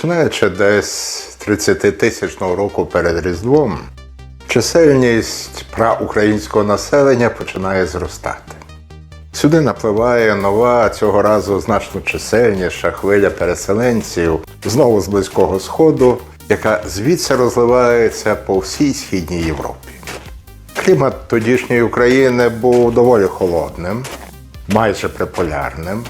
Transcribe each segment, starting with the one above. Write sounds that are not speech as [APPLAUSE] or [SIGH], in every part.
Починаючи десь 30-тисячного року перед Різдвом, чисельність праукраїнського населення починає зростати. Сюди напливає нова, цього разу значно чисельніша хвиля переселенців знову з Близького Сходу, яка звідси розливається по всій східній Європі. Клімат тодішньої України був доволі холодним, майже приполярним,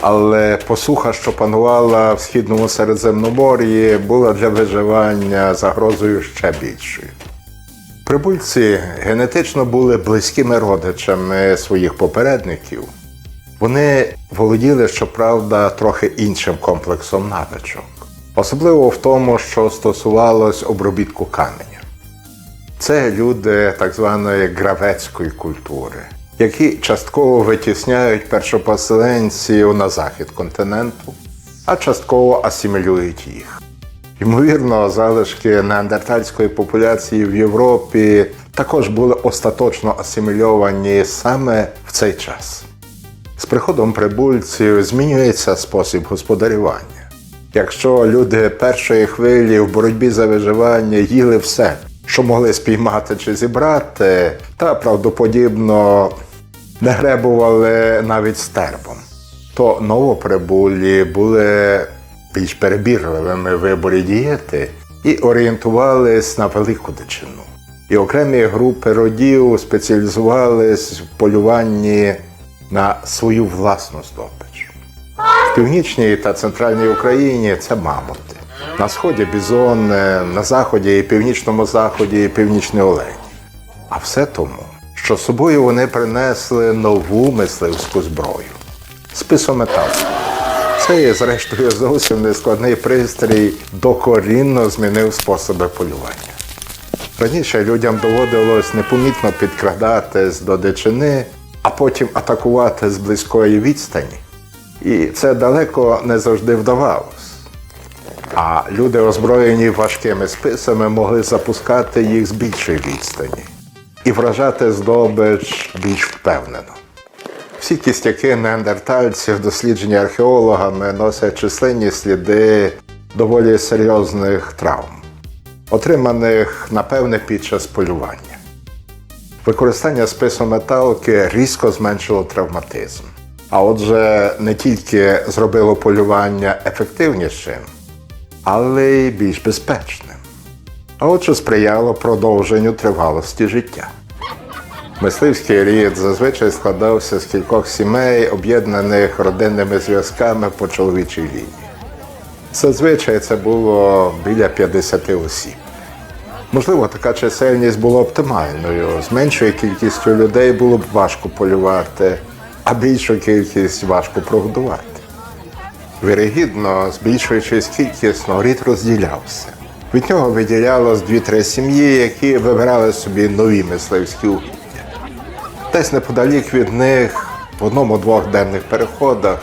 але посуха, що панувала в східному Середземномор'ї, була для виживання загрозою ще більшою. Прибульці генетично були близькими родичами своїх попередників. Вони володіли, щоправда, трохи іншим комплексом навичок, особливо в тому, що стосувалось обробітку каменя. Це люди так званої гравецької культури, які частково витісняють першопоселенців на захід континенту, а частково асимілюють їх. Ймовірно, залишки неандертальської популяції в Європі також були остаточно асимільовані саме в цей час. З приходом прибульців змінюється спосіб господарювання. Якщо люди першої хвилі в боротьбі за виживання їли все, що могли спіймати чи зібрати, та правдоподібно не гребували навіть стербом, то новоприбулі були більш перебірливими в виборі дієти і орієнтувались на велику дичину. І окремі групи родів спеціалізувались в полюванні на свою власну здобич. В північній та центральній Україні це мамонти. На сході бізони, на заході північному заході і північний олень. А все тому, що собою вони принесли нову мисливську зброю списометал. Це зрештою, зовсім нескладний пристрій, докорінно змінив способи полювання. Раніше людям доводилось непомітно підкрадатись до дичини, а потім атакувати з близької відстані. І це далеко не завжди вдавалось. А люди, озброєні важкими списами, могли запускати їх з більшої відстані і вражати здобич більш впевнено. Всі кістяки неандертальців, досліджені археологами, носять численні сліди доволі серйозних травм, отриманих, напевне, під час полювання. Використання списометалки різко зменшило травматизм. А отже, не тільки зробило полювання ефективнішим, але й більш безпечним. А отже, сприяло продовженню тривалості життя. Мисливський рід зазвичай складався з кількох сімей, об'єднаних родинними зв'язками по чоловічій лінії. Зазвичай це було біля 50 осіб. Можливо, така чисельність була оптимальною. З меншою кількістю людей було б важко полювати, а більшу кількість важко прогодувати. Вірогідно, збільшуючись кількісно, рід розділявся. Від нього виділялось дві-три сім'ї, які вибирали собі нові мисливські угіддя. Десь неподалік від них, в одному-двох денних переходах,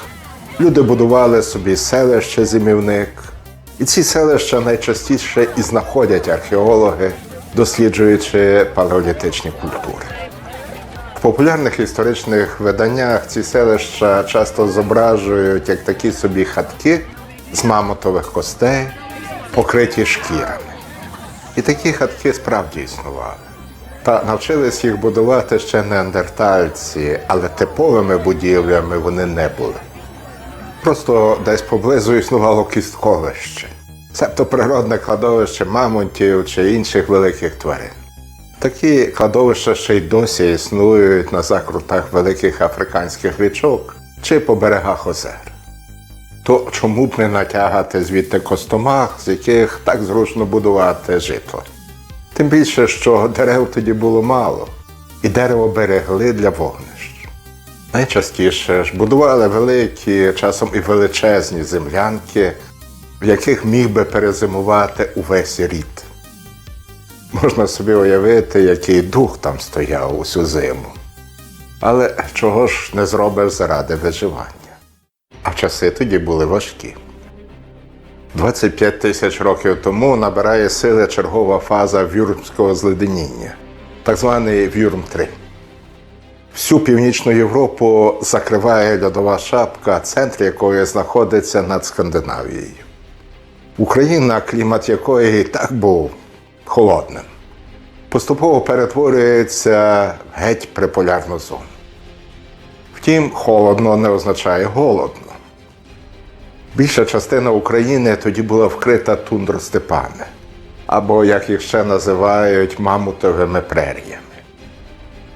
люди будували собі селище зимівник. І ці селища найчастіше і знаходять археологи, досліджуючи палеолітичні культури. В популярних історичних виданнях ці селища часто зображують як такі собі хатки з мамотових костей, покриті шкірами. І такі хатки справді існували. Та навчились їх будувати ще неандертальці, але типовими будівлями вони не були. Просто десь поблизу існувало кістковище, себто природне кладовище мамонтів чи інших великих тварин. Такі кладовища ще й досі існують на закрутах великих африканських річок чи по берегах озер. То чому б не натягати звідти костомах, з яких так зручно будувати житло? Тим більше, що дерев тоді було мало, і дерево берегли для вогнищ. Найчастіше ж будували великі, часом і величезні землянки, в яких міг би перезимувати увесь рід. Можна собі уявити, який дух там стояв усю зиму. Але чого ж не зробиш заради виживання? А часи тоді були важкі. 25 тисяч років тому набирає сили чергова фаза вюрмського зледеніння, так званий Вюрм 3 Всю північну Європу закриває льодова шапка, центр якої знаходиться над Скандинавією. Україна, клімат якої і так був холодним, поступово перетворюється геть приполярну зону. Втім, холодно не означає голодно. Більша частина України тоді була вкрита тундростепами, або, як їх ще називають, мамутовими преріями.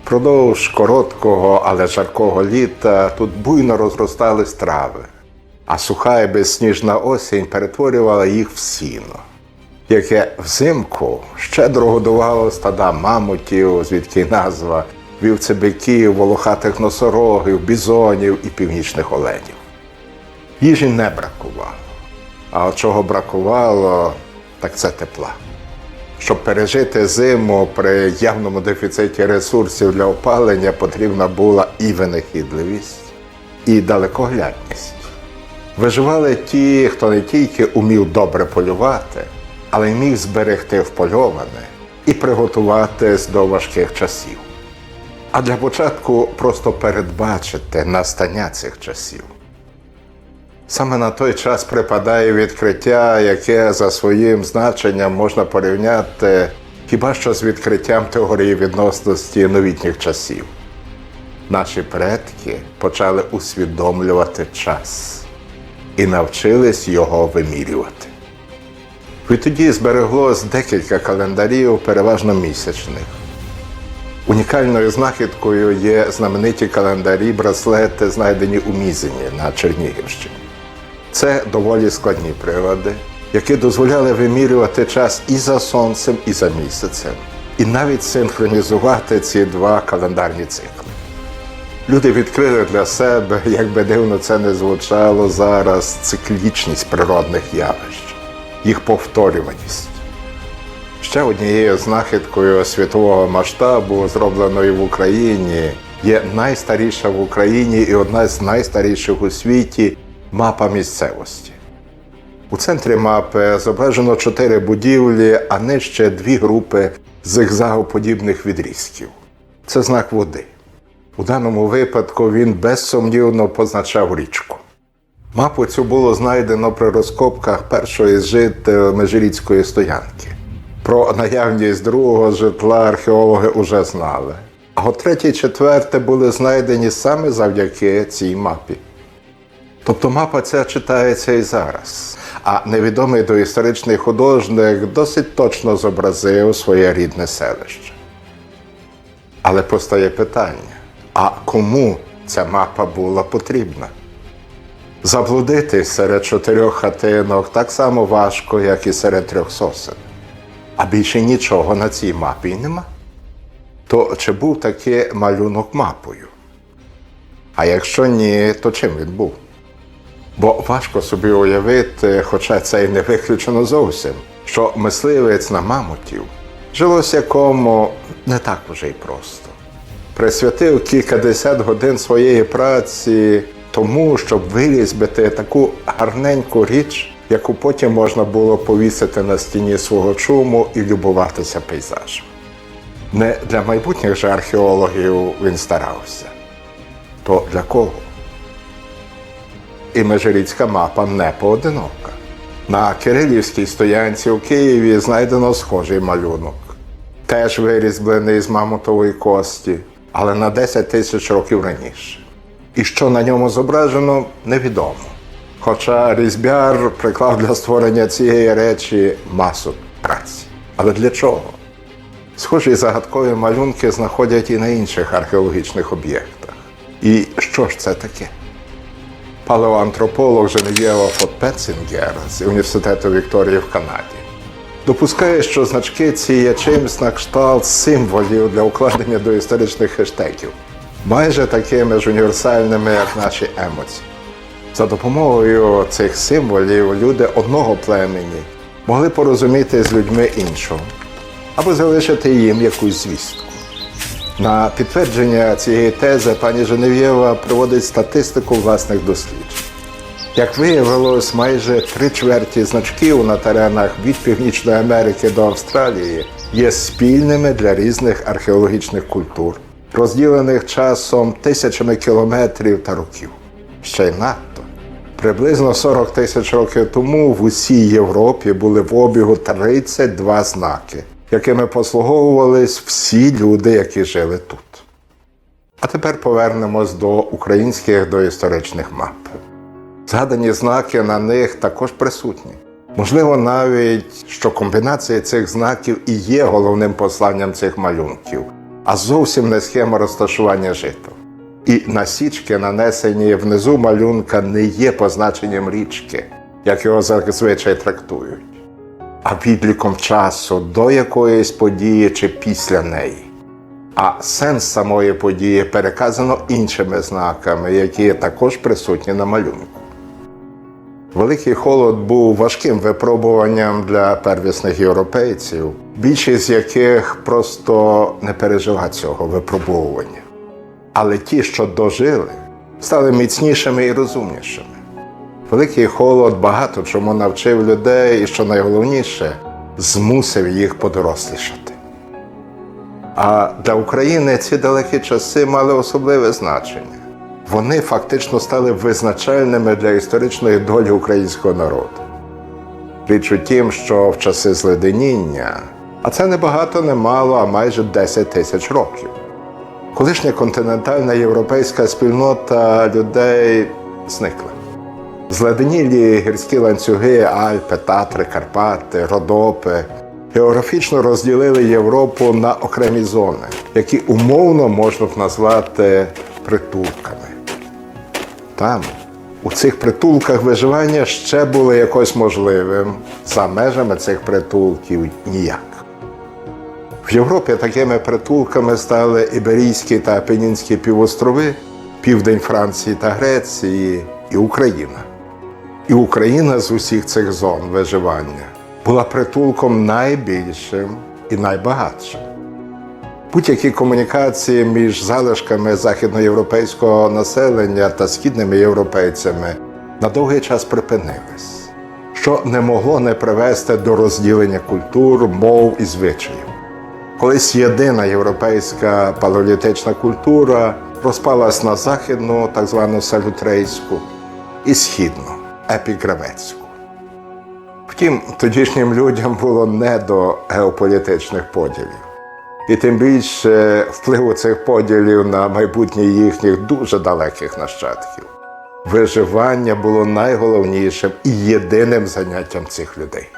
Продовж короткого, але жаркого літа тут буйно розростались трави, а суха і безсніжна осінь перетворювала їх в сіно, яке взимку щедро годувало стада мамутів, звідки назва вівцебиків, волохатих носорогів, бізонів і північних оленів. Їжі не бракувало. А чого бракувало, так це тепла. Щоб пережити зиму при явному дефіциті ресурсів для опалення, потрібна була і винахідливість, і далекоглядність. Виживали ті, хто не тільки умів добре полювати, але й міг зберегти впольоване і приготуватись до важких часів. А для початку просто передбачити настання цих часів. Саме на той час припадає відкриття, яке за своїм значенням можна порівняти хіба що з відкриттям теорії відносності новітніх часів. Наші предки почали усвідомлювати час і навчились його вимірювати. Відтоді збереглось декілька календарів, переважно місячних. Унікальною знахідкою є знамениті календарі браслети, знайдені у Мізині на Чернігівщині. Це доволі складні прилади, які дозволяли вимірювати час і за сонцем, і за місяцем, і навіть синхронізувати ці два календарні цикли. Люди відкрили для себе, [LAUGHS] як би дивно це не звучало зараз, циклічність природних явищ, їх повторюваність. Ще однією знахідкою світового масштабу, зробленою в Україні, є найстаріша в Україні і одна з найстаріших у світі мапа місцевості. У центрі мапи зображено чотири будівлі, а нижче дві групи зигзагоподібних відрізків. Це знак води. У даному випадку він безсумнівно позначав річку. Мапу цю було знайдено при розкопках першої з жителів Межиріцької стоянки. Про наявність другого житла археологи уже знали. А от третє і четверте були знайдені саме завдяки цій мапі. Тобто мапа ця читається і зараз. А невідомий доісторичний художник досить точно зобразив своє рідне селище. Але постає питання: а кому ця мапа була потрібна? Заблудитись серед чотирьох хатинок так само важко, як і серед трьох сосен. А більше нічого на цій мапі нема. То чи був такий малюнок мапою? А якщо ні, то чим він був? Бо важко собі уявити, хоча це й не виключено зовсім, що мисливець на мамутів жилось якому не так уже й просто. Присвятив кількадесят годин своєї праці тому, щоб вирізбити таку гарненьку річ, яку потім можна було повісити на стіні свого чуму і любуватися пейзажем. Не для майбутніх же археологів він старався. То для кого? І межиріцька мапа не поодинока. На Кирилівській стоянці у Києві знайдено схожий малюнок, теж вирізблений з мамонтової кості, але на 10 тисяч років раніше. І що на ньому зображено, невідомо. Хоча різьбяр приклав для створення цієї речі масу праці. Але для чого? Схожі загадкові малюнки знаходять і на інших археологічних об'єктах. І що ж це таке? Палеоантрополог Женев'єва Фотпецингер з університету Вікторії в Канаді допускає, що значки ці є чимсь на кшталт символів для укладення до історичних хештегів, майже такими ж універсальними, як наші емоції. За допомогою цих символів люди одного племені могли порозуміти з людьми іншого або залишити їм якусь звістку. На підтвердження цієї тези пані Женев'єва проводить статистику власних досліджень. Як виявилось, майже три чверті значків на теренах від Північної Америки до Австралії є спільними для різних археологічних культур, розділених часом тисячами кілометрів та років. Ще й надто. Приблизно 40 тисяч років тому в усій Європі були в обігу 32 знаки, якими послуговувались всі люди, які жили тут. А тепер повернемось до українських доісторичних мап. Згадані знаки на них також присутні. Можливо, навіть що комбінація цих знаків і є головним посланням цих малюнків, а зовсім не схема розташування жител. І насічки, нанесені внизу малюнка, не є позначенням річки, як його зазвичай трактують, а відліком часу до якоїсь події чи після неї. А сенс самої події переказано іншими знаками, які також присутні на малюнку. Великий холод був важким випробуванням для первісних європейців, більшість з яких просто не пережила цього випробовування. Але ті, що дожили, стали міцнішими і розумнішими. Великий холод багато чому навчив людей, і що найголовніше, змусив їх подорослішати. А для України ці далекі часи мали особливе значення. Вони фактично стали визначальними для історичної долі українського народу. Річ у тім, що в часи зледеніння, а це не багато, не мало, а майже 10 тисяч років. Колишня континентальна європейська спільнота людей зникла. Зледенілі гірські ланцюги, Альпи, Татри, Карпати, Родопи географічно розділили Європу на окремі зони, які умовно можна б назвати притулками. Там, у цих притулках виживання ще було якось можливим, за межами цих притулків ніяк. В Європі такими притулками стали Іберійські та Апенінські півострови, південь Франції та Греції і Україна. І Україна з усіх цих зон виживання була притулком найбільшим і найбагатшим. Будь-які комунікації між залишками західноєвропейського населення та східними європейцями на довгий час припинились, що не могло не привести до розділення культур, мов і звичаїв. Колись єдина європейська палеолітична культура розпалась на західну, так звану салютрейську, і східну епігравецьку. Втім, тодішнім людям було не до геополітичних поділів. І тим більше впливу цих поділів на майбутнє їхніх дуже далеких нащадків. Виживання було найголовнішим і єдиним заняттям цих людей.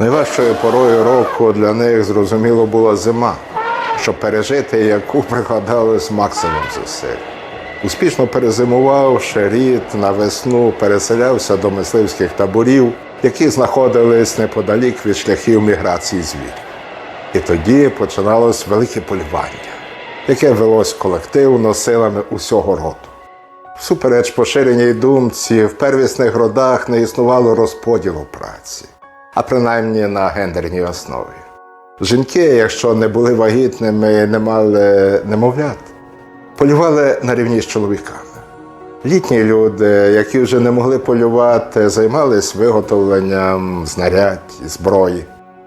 Найважчою порою року для них зрозуміло була зима, щоб пережити яку прикладалось максимум зусиль. Успішно перезимувавши рід на весну переселявся до мисливських таборів, які знаходились неподалік від шляхів міграції звірів. І тоді починалось велике полювання, яке велось колективно силами усього роду. Всупереч поширеній думці, в первісних родах не існувало розподілу праці, а принаймні на гендерній основі. Жінки, якщо не були вагітними не мали немовлят, полювали на рівні з чоловіками. Літні люди, які вже не могли полювати, займались виготовленням знарядь, зброї,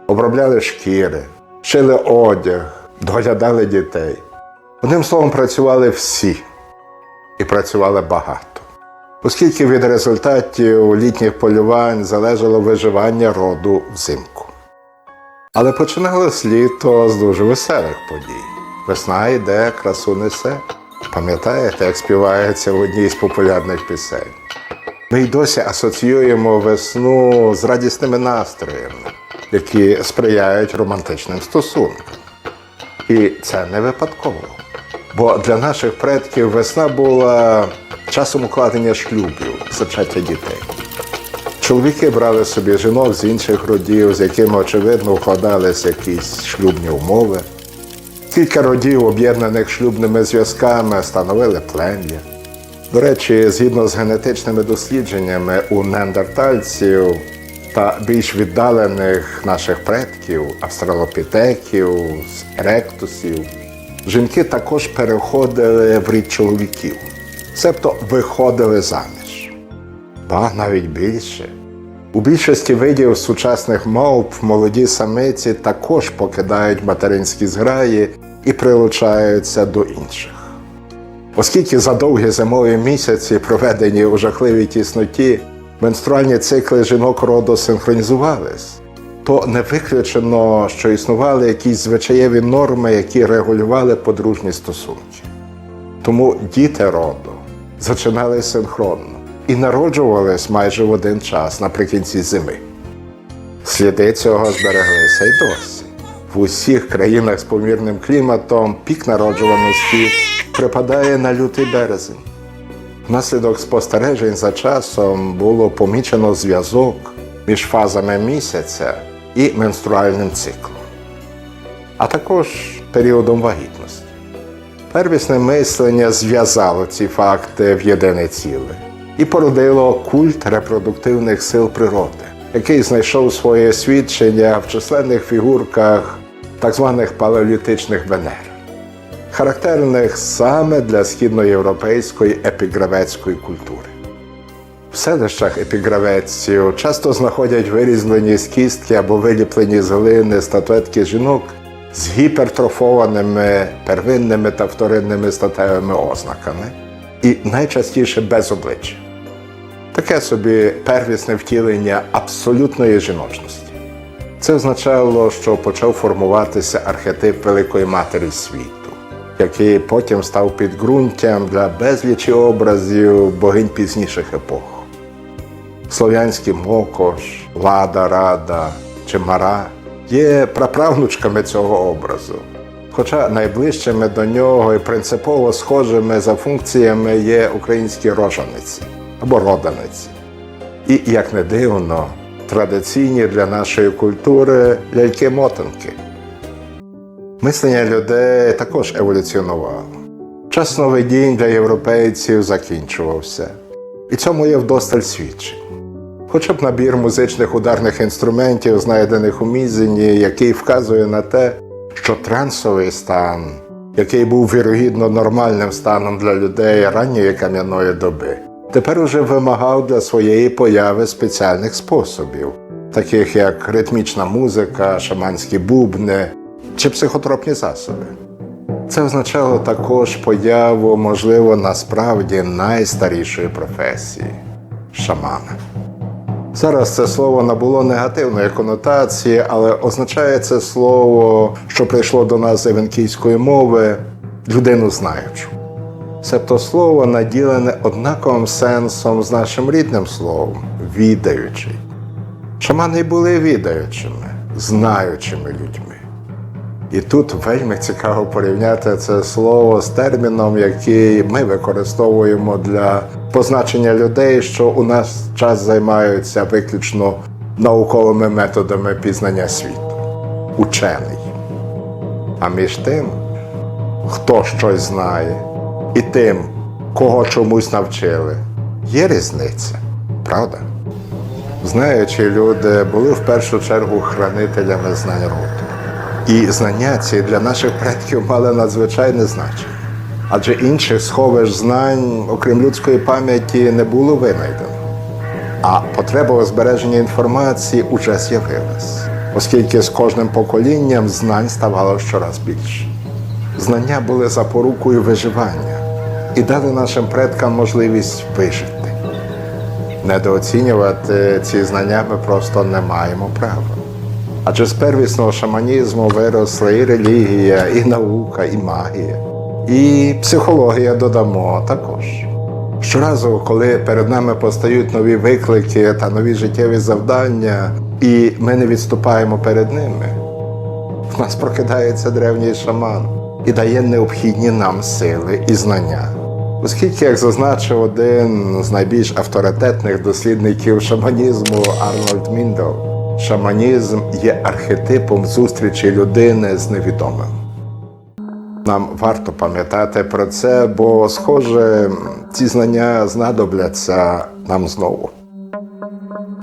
обробляли шкіри, шили одяг, доглядали дітей. Одним словом, працювали всі і працювали багато. Оскільки від результатів літніх полювань залежало виживання роду взимку. Але починалось літо з дуже веселих подій. Весна йде, красу несе. Пам'ятаєте, як співається в одній з популярних пісень? Ми й досі асоціюємо весну з радісними настроями, які сприяють романтичним стосункам. І це не випадково. Бо для наших предків весна була часом укладення шлюбів, зачаття дітей. Чоловіки брали собі жінок з інших родів, з якими, очевидно, укладалися якісь шлюбні умови. Кілька родів, об'єднаних шлюбними зв'язками, становили плем'я. До речі, згідно з генетичними дослідженнями у неандертальців та більш віддалених наших предків, австралопітеків, еректусів, жінки також переходили в рід чоловіків, себто виходили заміж. Ба навіть більше. У більшості видів сучасних мавп молоді самиці також покидають материнські зграї і прилучаються до інших. Оскільки за довгі зимові місяці, проведені у жахливій тісноті, менструальні цикли жінок роду синхронізувались, то не виключено, що існували якісь звичаєві норми, які регулювали подружні стосунки. Тому діти роду зачинали синхронно і народжувались майже в один час наприкінці зими. Сліди цього збереглися й досі. В усіх країнах з помірним кліматом пік народжуваності припадає на лютий березень. Внаслідок спостережень за часом було помічено зв'язок між фазами місяця і менструальним циклом, а також періодом вагітності. Первісне мислення зв'язало ці факти в єдине ціле і породило культ репродуктивних сил природи, який знайшов своє свідчення в численних фігурках так званих палеолітичних венер, характерних саме для східноєвропейської епігравецької культури. В селищах епігравеців часто знаходять вирізблені з кістки або виліплені з глини статуетки жінок з гіпертрофованими первинними та вторинними статевими ознаками і найчастіше без обличчя. Таке собі первісне втілення абсолютної жіночності. Це означало, що почав формуватися архетип Великої Матері світу, який потім став підґрунтям для безлічі образів богинь пізніших епох. Слов'янський Мокош, Лада, Рада чи Мара є праправнучками цього образу. Хоча найближчими до нього і принципово схожими за функціями є українські рожаниці або роданиці. І, як не дивно, традиційні для нашої культури ляльки-мотанки. Мислення людей також еволюціонувало. Час сновидінь для європейців закінчувався, і цьому є вдосталь свідчень. Хоча б набір музичних ударних інструментів, знайдених у Мізині, який вказує на те, що трансовий стан, який був вірогідно нормальним станом для людей ранньої кам'яної доби, тепер уже вимагав для своєї появи спеціальних способів, таких як ритмічна музика, шаманські бубни чи психотропні засоби. Це означало також появу, можливо, насправді найстарішої професії шамана. Зараз це слово набуло негативної конотації, але означає це слово, що прийшло до нас з евенкійської мови, людину знаючу. Себто слово наділене однаковим сенсом з нашим рідним словом відаючий. Шамани були відаючими, знаючими людьми. І тут вельми цікаво порівняти це слово з терміном, який ми використовуємо для позначення людей, що у нас час займаються виключно науковими методами пізнання світу учений. А між тим, хто щось знає, і тим, кого чомусь навчили, є різниця, правда? Знаючі люди були в першу чергу хранителями знань роду. І знання ці для наших предків мали надзвичайне значення. Адже інших сховищ знань, окрім людської пам'яті, не було винайдено. А потреба у збереженні інформації уже з'явилась, оскільки з кожним поколінням знань ставало щораз більше. Знання були запорукою виживання і дали нашим предкам можливість вижити. Недооцінювати ці знання ми просто не маємо права. Адже з первісного шаманізму виросли і релігія, і наука, і магія, і психологія додамо також. Щоразу, коли перед нами постають нові виклики та нові життєві завдання, і ми не відступаємо перед ними, в нас прокидається древній шаман і дає необхідні нам сили і знання. Оскільки, як зазначив один з найбільш авторитетних дослідників шаманізму Арнольд Міндел, шаманізм є архетипом зустрічі людини з невідомим. Нам варто пам'ятати про це, бо, схоже, ці знання знадобляться нам знову.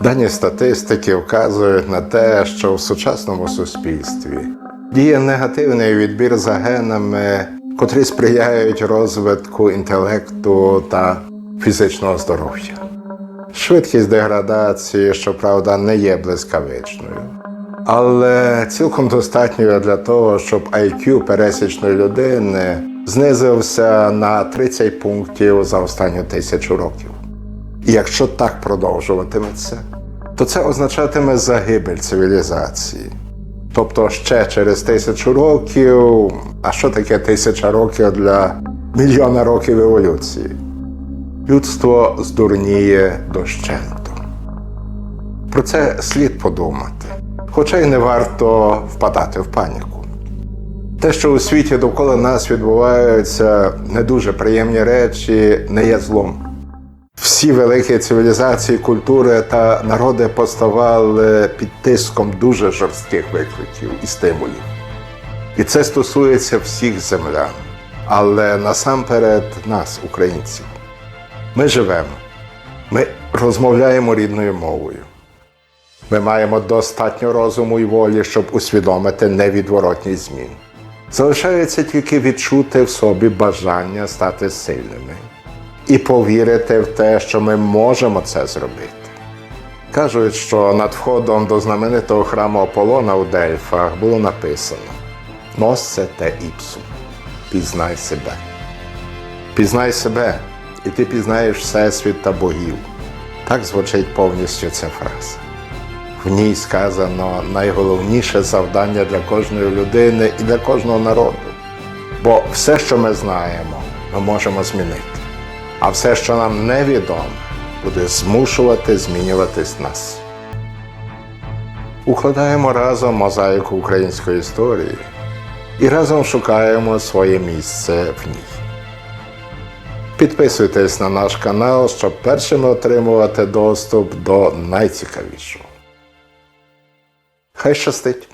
Дані статистики вказують на те, що в сучасному суспільстві діє негативний відбір за генами, котрі сприяють розвитку інтелекту та фізичного здоров'я. Швидкість деградації, щоправда, не є блискавичною. Але цілком достатньо для того, щоб IQ пересічної людини знизився на 30 пунктів за останню тисячу років. І якщо так продовжуватиметься, то це означатиме загибель цивілізації. Тобто ще через тисячу років, а що таке тисяча років для мільйона років еволюції? Людство здурніє дощенту. Про це слід подумати, хоча й не варто впадати в паніку. Те, що у світі довкола нас відбуваються не дуже приємні речі, не є злом. Всі великі цивілізації, культури та народи поставали під тиском дуже жорстких викликів і стимулів. І це стосується всіх землян, але насамперед нас, українців. Ми живемо, ми розмовляємо рідною мовою. Ми маємо достатньо розуму і волі, щоб усвідомити невідворотність змін. Залишається тільки відчути в собі бажання стати сильними і повірити в те, що ми можемо це зробити. Кажуть, що над входом до знаменитого храму Аполлона у Дельфах було написано Носце те іпсум. Пізнай себе. Пізнай себе, і ти пізнаєш Всесвіт та богів. Так звучить повністю ця фраза. В ній сказано найголовніше завдання для кожної людини і для кожного народу. Бо все, що ми знаємо, ми можемо змінити. А все, що нам невідоме, буде змушувати змінюватись нас. Укладаємо разом мозаїку української історії і разом шукаємо своє місце в ній. Підписуйтесь на наш канал, щоб першими отримувати доступ до найцікавішого. Хай щастить!